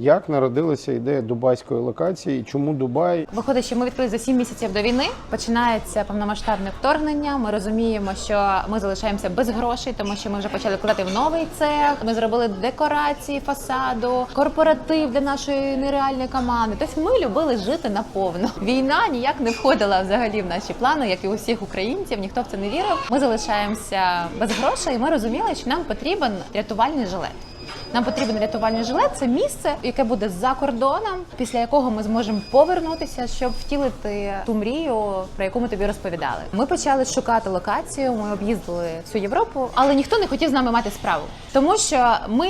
Як народилася ідея дубайської локації? Чому Дубай? Виходить, що ми відкрили за 7 місяців до війни. Починається повномасштабне вторгнення. Ми розуміємо, що ми залишаємося без грошей, тому що ми вже почали вкладати в новий цех. Ми зробили декорації фасаду, корпоратив для нашої нереальної команди. Тобто ми любили жити наповно. Війна ніяк не входила взагалі в наші плани, як і у всіх українців. Ніхто в це не вірив. Ми залишаємося без грошей. і Ми розуміли, що нам потрібен рятувальний жилет. Нам потрібен рятувальний жилет. Це місце, яке буде за кордоном, після якого ми зможемо повернутися, щоб втілити ту мрію, про яку ми тобі розповідали. Ми почали шукати локацію. Ми об'їздили всю Європу, але ніхто не хотів з нами мати справу, тому що ми.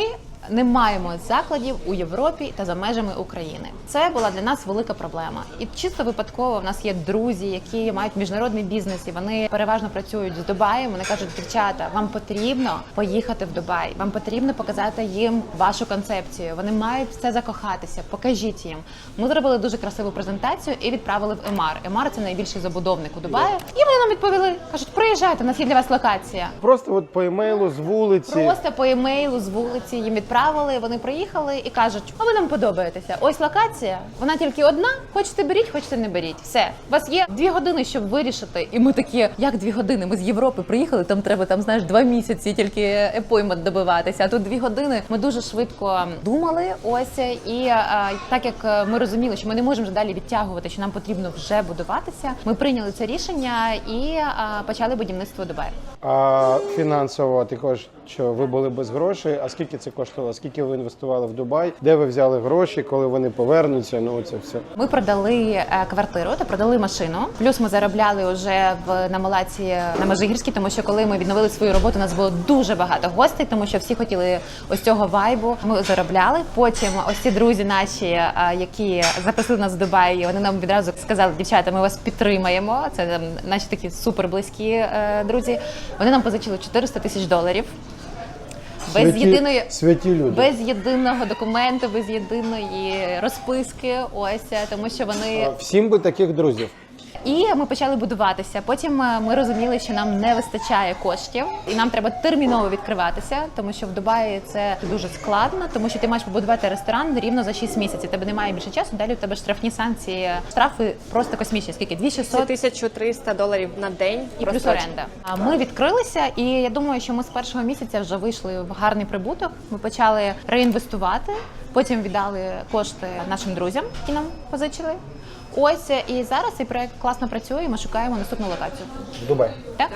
Не маємо закладів у Європі та за межами України. Це була для нас велика проблема. І чисто випадково в нас є друзі, які мають міжнародний бізнес, і вони переважно працюють з Дубаєм. Вони кажуть, дівчата, вам потрібно поїхати в Дубай. Вам потрібно показати їм вашу концепцію. Вони мають в це закохатися. Покажіть їм. Ми зробили дуже красиву презентацію і відправили в Емар. Емар це найбільший забудовник у Дубаї. І вони нам відповіли: кажуть, приїжджайте, у нас є для вас локація. Просто от по емейлу з вулиці. Просто по емейлу з вулиці їм відправили. Вони приїхали і кажуть: а ви нам подобаєтеся. Ось локація. Вона тільки одна. Хочете беріть, хочете не беріть. Все, у вас є дві години, щоб вирішити. І ми такі, як дві години? Ми з Європи приїхали. Там треба там знаєш два місяці тільки епоймент добиватися. А тут дві години. Ми дуже швидко думали. Ось і а, так як ми розуміли, що ми не можемо вже далі відтягувати, що нам потрібно вже будуватися. Ми прийняли це рішення і а, почали будівництво Дубаю. А фінансово ти кажеш, що ви були без грошей. А скільки це коштувало? Скільки ви інвестували в Дубай? Де ви взяли гроші, коли вони повернуться? Ну це все. Ми продали е, квартиру та продали машину. Плюс ми заробляли вже в на Малаці на Межигірській, тому що коли ми відновили свою роботу, у нас було дуже багато гостей, тому що всі хотіли ось цього вайбу. Ми заробляли. Потім ось ці друзі наші, е, які запросили нас в Дубай, вони нам відразу сказали, дівчата, ми вас підтримаємо. Це наші такі супер близькі е, друзі. Вони нам позичили 400 тисяч доларів. Без Святі- єдиної святі люди. без єдиного документу, без єдиної розписки. Ось тому, що вони Всім би таких друзів. І ми почали будуватися. Потім е, ми розуміли, що нам не вистачає коштів, і нам треба терміново відкриватися, тому що в Дубаї це дуже складно, тому що ти маєш побудувати ресторан рівно за 6 місяців. Тебе немає більше часу. Далі у тебе штрафні санкції. Штрафи просто космічні. Скільки? 2600 1300 доларів на день і плюс оренда. А ми відкрилися, і я думаю, що ми з першого місяця вже вийшли в гарний прибуток. Ми почали реінвестувати. Потім віддали кошти нашим друзям, які нам позичили. Ось і зараз цей проект класно працює. і Ми шукаємо наступну локацію. Дубай. Так.